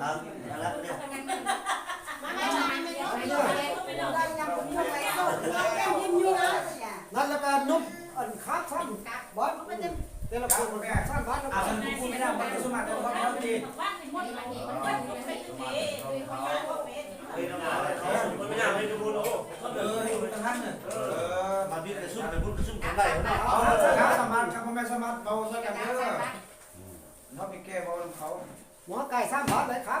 ครับเอาละเนี่ยนั่นละการนุ่มอันคักสั้นบ้านแต่ละคนสั้นบ้านเราอาจจะพูดไม่ได้บ้านสมัครเราบ้านเราดีเอาละครับสมัครครับพ่อแม่สมัครเบาซะกันเด้อน้องไปแก้เบาของเขา หัวไก่สามบาทเลยครับ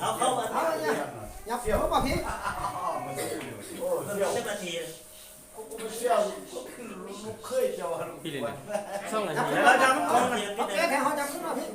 เอาเข้ามาเอาเนี่ยยับเสียวเข้ามาพี่โอ้เที่ยวเส้นนาทีกูไม่เที่ยวลูกเคยเที่ยวพี่เลยนะช่องอะไรเนี่ยจับขึ้นมาพี่แกแกเขาจับขึ้นมาพี่